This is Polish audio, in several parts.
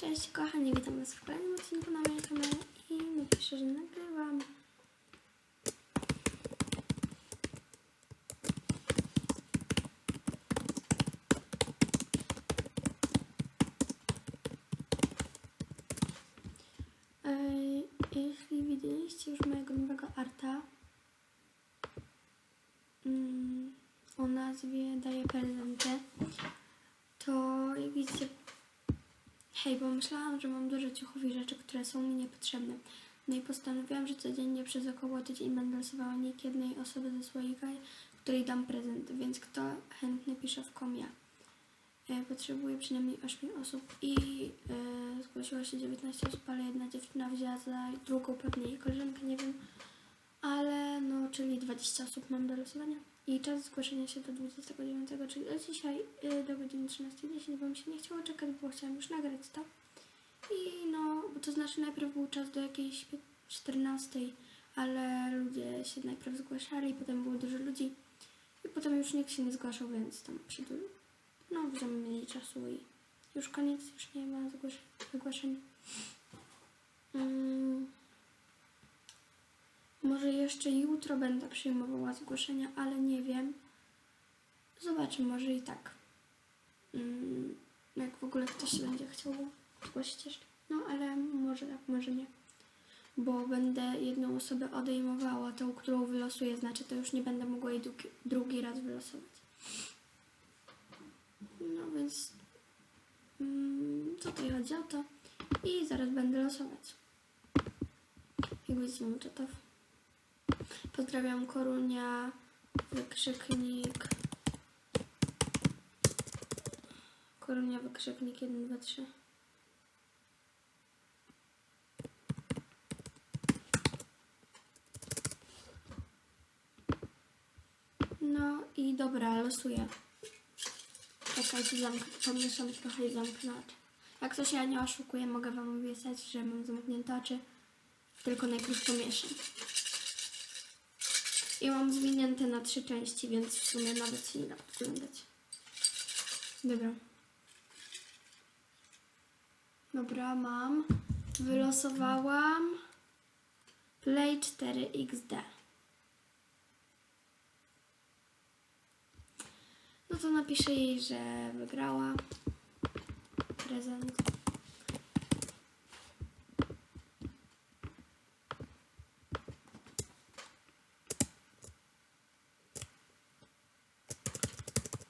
Cześć kochani, witam was w kolejnym odcinku na moim kanale i napiszę, że nagrywam. Ej, Jeśli widzieliście już mojego nowego arta mm, o nazwie Daję prezenty, to jak widzicie Hej, pomyślałam, że mam dużo ciuchów i rzeczy, które są mi niepotrzebne. No i postanowiłam, że codziennie przez około tydzień będę losowała nick jednej osoby ze słoika, której dam prezent, więc kto chętny pisze w komia. E, Potrzebuję przynajmniej 8 osób i e, zgłosiło się 19 osób, ale jedna dziewczyna wzięła za drugą pewnie jej koleżankę, nie wiem. Ale no, czyli 20 osób mam do losowania. I czas zgłoszenia się do 29, czyli do dzisiaj y, do godziny 13.10, bo mi się nie chciało czekać, bo chciałam już nagrać to. I no, bo to znaczy najpierw był czas do jakiejś 14, ale ludzie się najpierw zgłaszali, potem było dużo ludzi i potem już nikt się nie zgłaszał, więc tam się du- no, będziemy mieli czasu i już koniec, już nie ma zgłosz- zgłoszeń. Mm. Może jeszcze jutro będę przyjmowała zgłoszenia, ale nie wiem. Zobaczę, może i tak. Mm, jak w ogóle ktoś będzie chciał zgłosić jeszcze. No, ale może tak, może nie. Bo będę jedną osobę odejmowała, tą, którą wylosuję, znaczy to już nie będę mogła jej drugi, drugi raz wylosować. No więc mm, tutaj chodzi o to i zaraz będę losować. Jak widzicie, mam czatów. Pozdrawiam Korunia, wykrzyknik. Korunia, wykrzyknik 1, 2, 3. No i dobra, losuję. Czekajcie, pomieszam trochę i zamknę oczy. Jak coś ja nie oszukuję, mogę wam obiecać, że mam zamknięte oczy. Tylko najpierw pomieszam. I mam zwinięte na trzy części, więc w sumie nawet się nie da podglądać. Dobra. Dobra, mam. Wylosowałam Play 4 XD. No to napiszę jej, że wygrała prezent.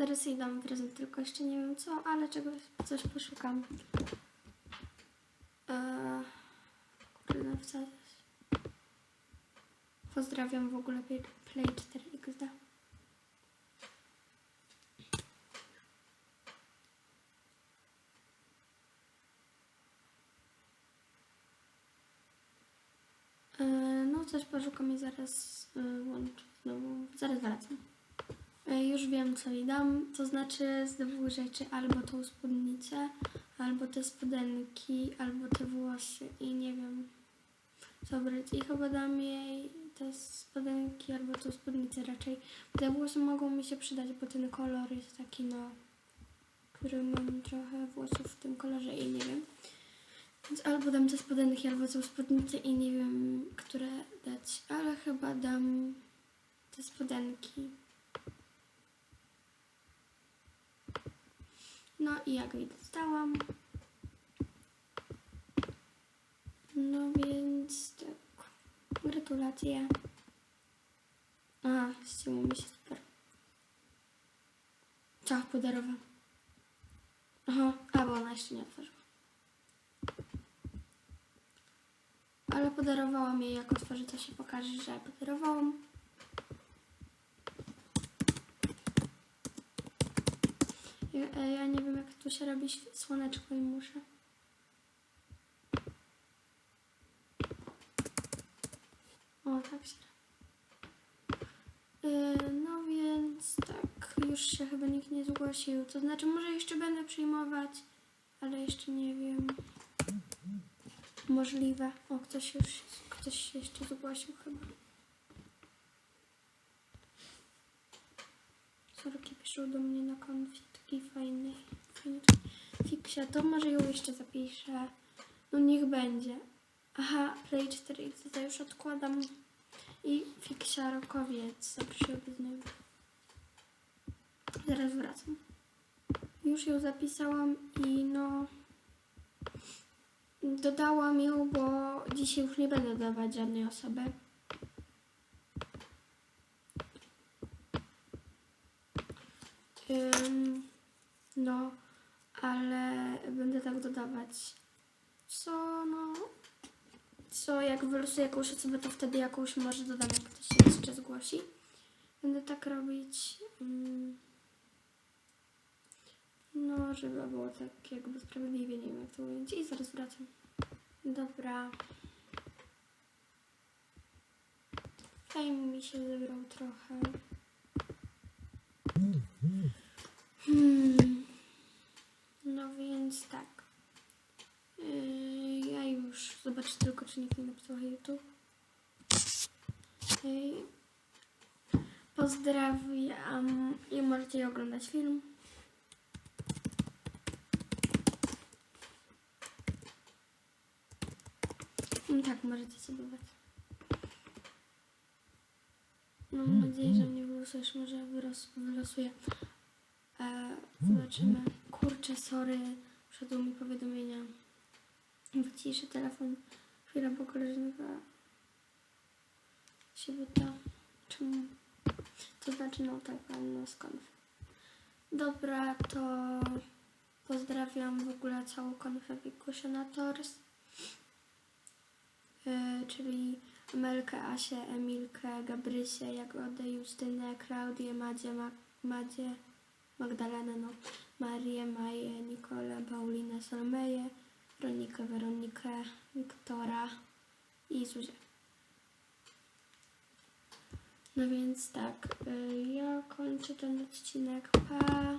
Zaraz jej dam prezent, tylko jeszcze nie wiem co, ale czegoś, coś poszukam. Eee, kurde, napisała coś. Pozdrawiam w ogóle Play- Play 4XD. Eee, no coś poszukam i zaraz yy, łączę znowu. Zaraz wracam. E, Już wiem, co jej dam. To znaczy z dwóch rzeczy. Albo tą spódnicę, albo te spodenki, albo te włosy. I nie wiem, co brać. I chyba dam jej te spodenki, albo tą spódnicę raczej. Te włosy mogą mi się przydać, bo ten kolor jest taki, no, który mam trochę włosów w tym kolorze i nie wiem. Więc albo dam te spodenki, albo tą spódnicę i nie wiem, które dać. Ale chyba dam te spodenki. No i jak widać dałam. No więc tak. Gratulacje. Aha, ścięło mi się super. Ciach podarowałam. Aha, a bo ona jeszcze nie otworzyła. Ale podarowałam jej, jak otworzy to się pokaże, że podarowałam. Ja, e, ja nie wiem, tu się robi słoneczko i muszę. O, tak się Yy, No więc tak, już się chyba nikt nie zgłosił. To znaczy, może jeszcze będę przyjmować, ale jeszcze nie wiem. Możliwe. O, ktoś już ktoś się jeszcze zgłosił chyba. Sorki piszą do mnie na konfie taki fajny. Fiksia, to może ją jeszcze zapiszę. No niech będzie. Aha, Play 4 to już odkładam. I fiksia rokowiec zaprosiłby z niego. Zaraz wracam. Już ją zapisałam i no... Dodałam ją, bo dzisiaj już nie będę dodawać żadnej osoby. Ym, no, ale będę dodawać. Co no. Co jak wylosuję jakąś osobę, to wtedy jakąś może dodam, jak ktoś się jeszcze zgłosi. Będę tak robić. ym, No, żeby było tak jakby sprawiedliwie, nie wiem jak to ująć. I zaraz wracam. Dobra. Fame mi się zebrał trochę. Hmm. No więc tak. Yy, ja już zobaczę tylko, czy nikt nie napisał hej YouTube. Hej. Pozdrawiam i możecie oglądać film. No tak, możecie sobie dać. Mam nadzieję, że mnie wylosujesz, może wyros, wylosuję. E, zobaczymy. Kurczę, sorry, przyszedł mi powiadomienia. Wyciszę telefon. Chwila, bo koleżanka się pyta, czemu. To znaczy, no tak, no skąd. Dobra, to pozdrawiam w ogóle całą konfę Wikusionators, yy, czyli Amelkę, Asię, Emilkę, Gabrysię, Jagodę, Justynę, Klaudię, Madzie, Ma- Madzie, Magdalenę, no, Marię, Maję, Nikolę, Paulinę, Solmeję, Ronikę, Weronikę, Wiktora i Zuzię. No więc tak, y, ja kończę ten odcinek. Pa!